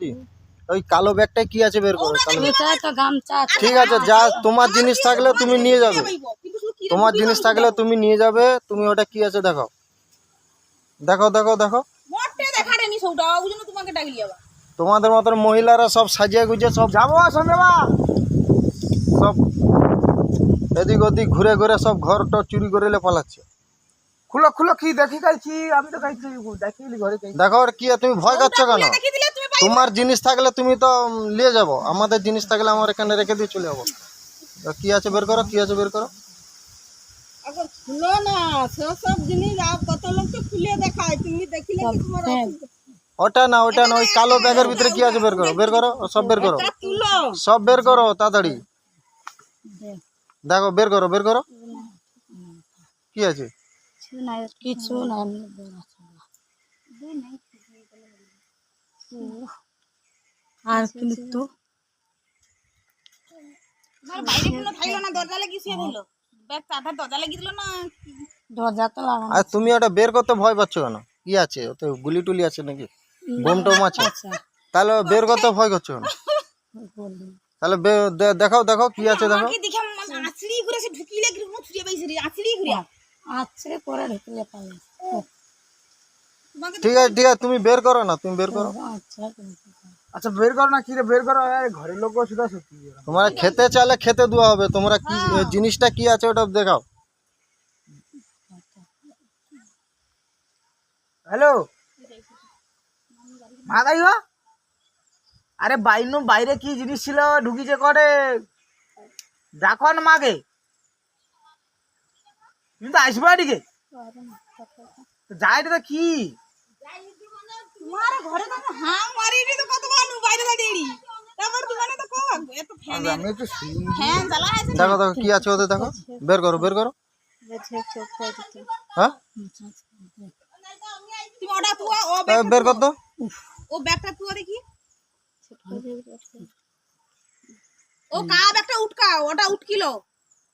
দি। ওই কালো ব্যাগটায় কি আছে বের করো। ঠিক আছে যা তোমার জিনিস থাকলে তুমি নিয়ে যাবে। তোমার জিনিস থাকলে তুমি নিয়ে যাবে তুমি ওটা কি আছে দেখো দেখো দেখো দেখো তোমাদের মতন মহিলারা সব সাজিয়ে গুজিয়ে সব যাব সন্ধ্যেবা সব এদিক ওদিক ঘুরে ঘুরে সব ঘরটা চুরি করে লে পালাচ্ছে। খুলো খুলো কি দেখি খাইছি? আমি তো খাইছি দেখিলি ঘরে দেখো। আর কি তুমি ভয় খাচ্ছ কেন? দেখি তোমার জিনিস থাকলে তুমি তো নিয়ে যাব। আমাদের জিনিস থাকলে আমার এখানে রেখে দিয়ে চলে যাব। কি আছে বের করো কি আছে বের করো? তোমার ওটা না ওটা না ওই কালো ব্যাগের ভিতরে কি আছে বের করো? বের করো সব বের করো। সব বের করো তাড়াতাড়ি। দেখো বের করো বের করো। কি আছে? কিছু নাই। আর কিন্তু তোমার বাইরে কোনো থাইলো না দরজা লাগিয়ে শুয়ে দিল ব্যাগ চাটা দরজা লাগিয়ে দিল না? দরজা তো লাগানো আর তুমি ওটা বের করতে ভয় পাচ্ছ কেন? কি আছে? ওতে গুলি টুলি আছে নাকি? বোম টোম আছে? তাহলে বের করতে ভয় করছ কেন? তাহলে দেখাও দেখো কি আছে দেখো আছড়ি ঘুরে সে ঢুকিলে কি রকম ছুঁড়ে রে আছড়ি ঘুরে। আছে পরে ঢুকলে তোমাকে ঠিক আছে ঠিক আছে তুমি বের করো না তুমি বের করো। আচ্ছা আচ্ছা বের করো না কি রে বের করো আরে ঘরের লোক সুদা সত্যি তোমরা খেতে চাইলে খেতে দেওয়া হবে তোমরা কি জিনিসটা কি আছে ওটা দেখাও। হ্যালো? মা গাইবা আরে বাইনু বাইরে কি জিনিস ছিল ঢুকিছে করে ডাকো না মাকে। তুমি তো আসবে এদিকে যাই তো কি? তোমার ঘরে তো হাঁ মারিনি তো কত ভালো বাইরে তারপর দোকানে তো এত ফ্যান। আমি ফ্যান চালা আছে দেখো দেখো কি আছে ওতে দেখো। বের করো বের করো। হ্যাঁ? তুমি ওটা ও বের কর দাও ও ব্যাগটা তুয়া দেখি। ও কা ব্যাগটা উটকা ওটা উটকিলো।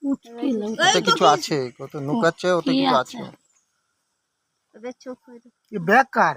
উটকিলো কিছু আছে কত নুকাচ্ছে ওতে কিছু আছে? চোখ ব্যাগ কার?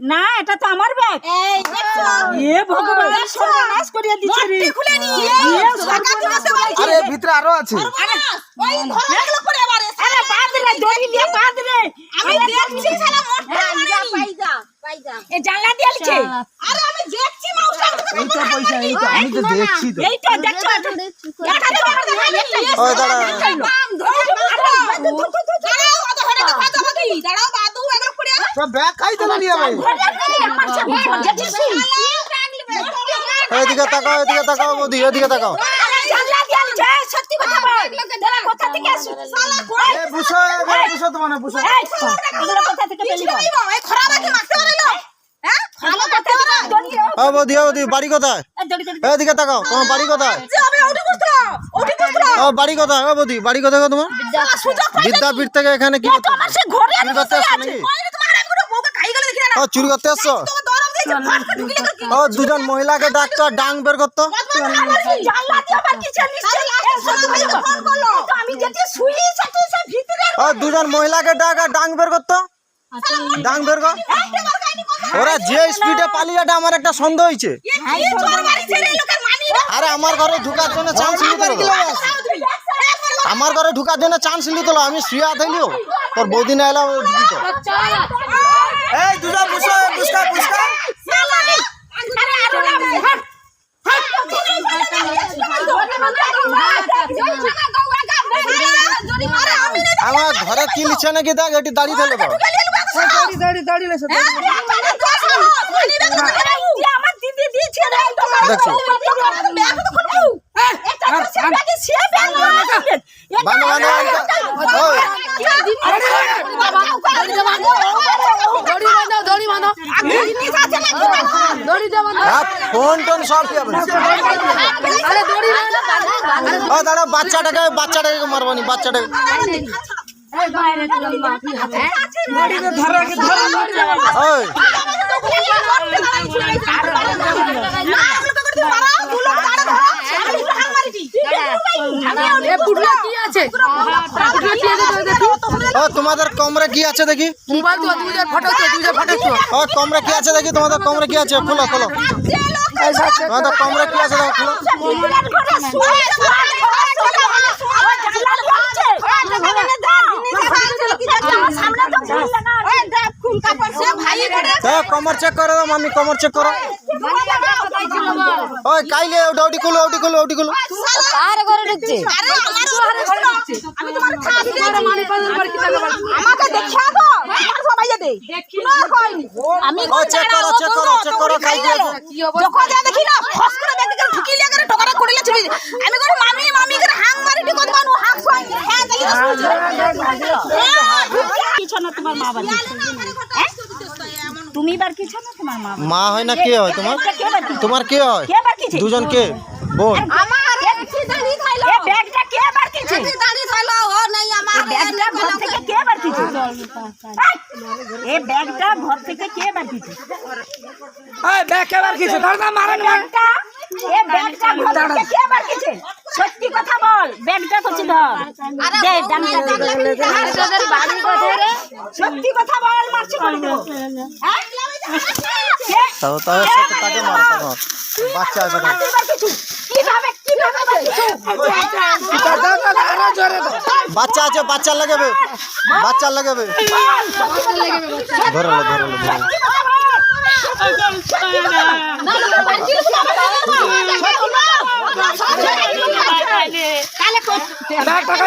না এটা তো আমার ব্যাগ। এ ভগবান সর্বনাশ করিয়া দিছে রে। খুলে নি আরে ভিতরে আরও আছে। ওই ধরে লাগল পরে আবার আরে বাদ রে দড়ি দিয়ে বাদ রে। আমি দেখছি শালা মোটটা পাইজা পাইজা এ জানলা দিয়ে লিছে আরে আমি দেখছি মাউসটা এই তো পয়সা এই তো আমি তো দেখছি তো। এই তো দেখছ। এটা ওই দাঁড়া। এদিকে তাকাও এদিকে তাকাও বৌদি এদিকে তাকাও জানলা দিয়ে লিছে সত্যি কথা বল তোরা কোথা থেকে আসছিস এ বুঝো এখানে বুঝো তোমার বুঝো এই এগুলো কোথা থেকে পেলি বল এই খরাবা কি মারতে পারল হ্যাঁ ভালো কথা দড়ি ও বৌদি ও বৌদি বাড়ি কোথায় এদিকে তাকাও তোমার বাড়ি কোথায় আমি ওটি বুঝতো ওটি বুঝতো ও বাড়ি কোথায় ও বৌদি বাড়ি তোমার বিদ্যাপীঠ থেকে এখানে কি চুরি করতে আসছো নাকি ও চুরি করতে আসছো ও দুজন মহিলাকে ডাকতো আর ডাং বের করতো ও দুজন মহিলাকে ডাক আর ডাং বের করতো ডাং বের কর ওরা যে স্পিডে পালিয়েটা আমার একটা সন্দেহ হয়েছে। না আরে আমার ঘরে ঢুকার জন্য চান্স নিতে আমার ঘরে ঢুকার জন্য চান্স নিতে আমি শুয়া থাকলিও তোর বৌদি না এলাম এই দুজন বুঝো বুঝকা বুঝকা আমার ঘরে কি লিখছে নাকি দেখ এটি দাঁড়িয়ে থাকলে। তো দাঁড়ি দাঁড়ি দাঁড়ি আমার দিদি দিয়েছে রে হ্যাঁ বাচ্চাটাকে বাচ্চাটাকে মারবানি বাচ্চাটাকে তোমাদের কমরে কি আছে দেখি মোবাইল তো ফটো তো ফটো তো ও কমরে কি আছে দেখি তোমাদের কমরে কি আছে খোলো খোলো তোমাদের কমরে কি আছে দেখো খোলো কমর চেক করে দাও মামি কমর চেক করো ওই কাইলে ওটা ওটি খুলো ওটি খুলো ওটি খুলো কার ঘরে ঢুকছে মানি আমাকে দেখিয়া তো সবাই দে আমি ও চেক করো চেক করো চেক করো কাই কি আছে কি অবস্থা যখন যা দেখি না ফস করে দেখি করে ঢুকি লিয়া করে টোকাটা করিলে চুরি আমি করে মামি মামি করে হাং মারি টি কত বানু হাক সোই হ্যাঁ দেখি তো তোমার মা বাড়ি তুমি বার কি না তোমার মা মা হয় না কে হয় তোমার? কে বার কি? তোমার কে হয়? কে বার কিছে দুজন কে? বোন। আমার একটি দাড়ি খাইলো এ ব্যাগটা কে বার কিছে দাড়ি খাইলো ও নাই আমার ব্যাগটা ঘর থেকে কে বার কিছে এ ব্যাগটা ঘর থেকে কে বার কিছে এই ব্যাগ কেবার কিছু ধর না মারেন ব্যাগটা এ ব্যাগটা ঘর থেকে কে বার কিছে সত্যি কথা বল ব্যাগটা করছি ধর বাড়ি কোথায় সত্যি কথা বল। তাও তাও সাথে তাকে মারো তাকে বাচ্চা আছে। কিছু বাচ্চা আছে। বাচ্চা লাগাবে বাচ্চা লাগাবে ধরলো ধরলো ধরলো তাহলে